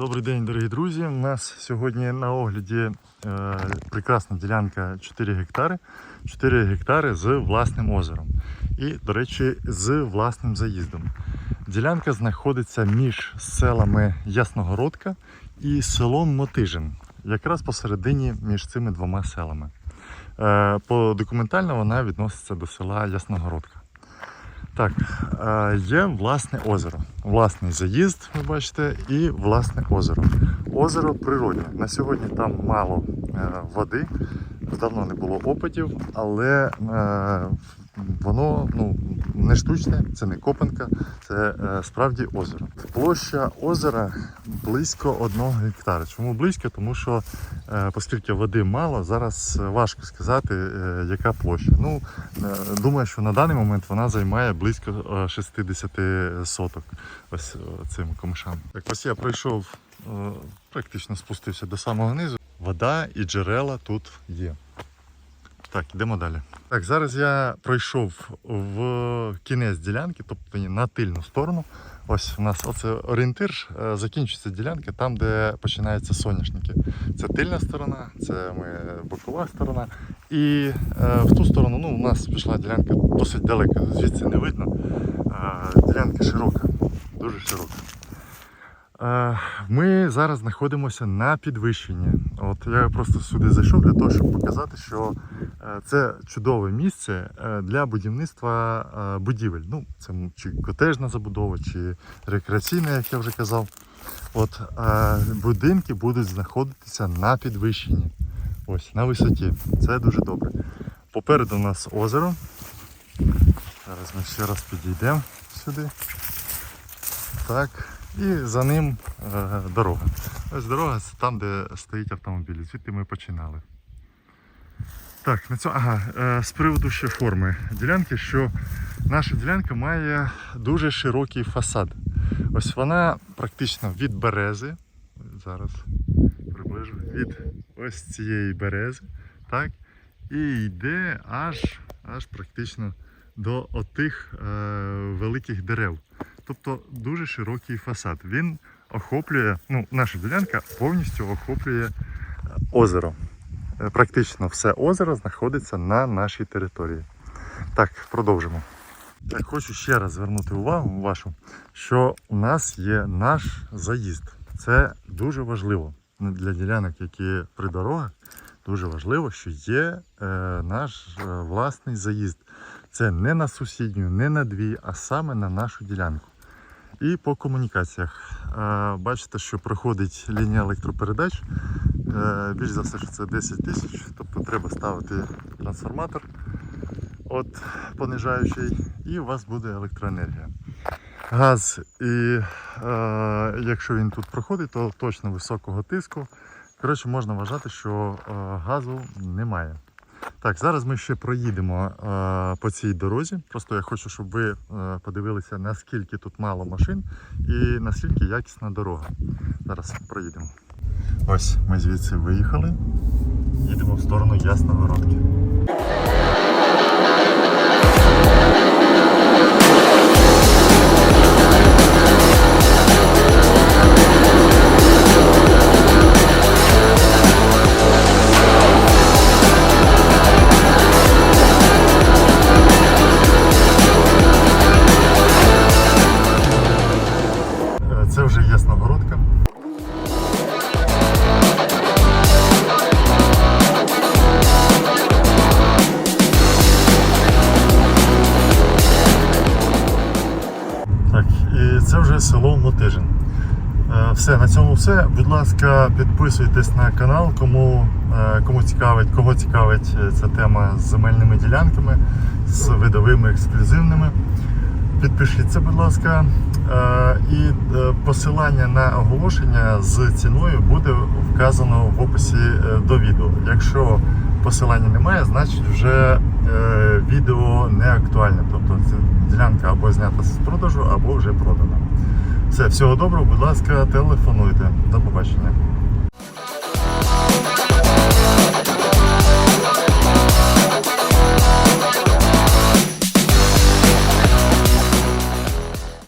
Добрий день, дорогі друзі. У нас сьогодні на огляді е, прекрасна ділянка 4 гектари. 4 гектари з власним озером. І, до речі, з власним заїздом. Ділянка знаходиться між селами Ясногородка і селом Мотижин. Якраз посередині між цими двома селами. Е, по документально вона відноситься до села Ясногородка. Так, е, є власне озеро. Власний заїзд, ви бачите, і власне озеро. Озеро природне. На сьогодні там мало е, води, давно не було опитів, але е, воно ну, не штучне, це не копанка, це е, справді озеро. Площа озера близько одного гектара. Чому близько? Тому що, е, оскільки води мало, зараз важко сказати, е, яка площа. Ну, Е, Думаю, що на даний момент вона займає близько е, 60 соток ось е, цим комишам. Так, ось я пройшов, е, практично спустився до самого низу. Вода і джерела тут є. Так, йдемо далі. Так, зараз я пройшов в кінець ділянки, тобто на тильну сторону. Ось у нас оце орієнтир, е, закінчується ділянка там, де починаються соняшники. Це тильна сторона, це ми бокова сторона. І е, в ту сторону ну, у нас пішла ділянка досить далеко, звідси не видно. Е, ділянка широка, дуже широка. Е, Ми зараз знаходимося на підвищенні. От я просто сюди зайшов для того, щоб показати, що е, це чудове місце е, для будівництва будівель. Ну, це чи котежна забудова, чи рекреаційна, як я вже казав. От будинки будуть знаходитися на підвищенні. Ось на висоті. Це дуже добре. Попереду у нас озеро. Зараз ми ще раз підійдемо сюди. Так. І за ним е, дорога. Ось дорога це там, де стоїть автомобіль. Звідти ми починали. Так, на цьому, ага, е, з приводу ще форми ділянки, що наша ділянка має дуже широкий фасад. Ось вона практично від берези. Зараз приближу від ось цієї берези. Так, і йде аж, аж практично до отих е, великих дерев. Тобто дуже широкий фасад. Він охоплює, ну, наша ділянка повністю охоплює е, озеро. Е, Практично все озеро знаходиться на нашій території. Так, продовжимо. Так, хочу ще раз звернути увагу вашу, що у нас є наш заїзд. Це дуже важливо для ділянок, які при дорогах. Дуже важливо, що є е, наш е, власний заїзд. Це не на сусідню, не на дві, а саме на нашу ділянку. І по комунікаціях. Е, Бачите, що проходить лінія електропередач. Е, Більш за все, що це 10 тисяч, тобто треба ставити трансформатор от понижаючий, і у вас буде електроенергія. Газ, і е, якщо він тут проходить, то точно високого тиску. Коротше, можна вважати, що е, газу немає. Так, зараз ми ще проїдемо е, по цій дорозі. Просто я хочу, щоб ви е, подивилися, наскільки тут мало машин і наскільки якісна дорога. Зараз проїдемо. Ось ми звідси виїхали. Їдемо в сторону Ясногородки. Е, це вже село Мотижин. Е, Все, на цьому все. Будь ласка, підписуйтесь на канал, кому, е, кому цікавить, кого цікавить е, ця тема з земельними ділянками, з видовими ексклюзивними. Підпишіться, будь ласка. І посилання на оголошення з ціною буде вказано в описі до відео. Якщо посилання немає, значить вже відео не актуальне. Або знята з продажу, або вже продана. Все, всього доброго, будь ласка, телефонуйте. До побачення.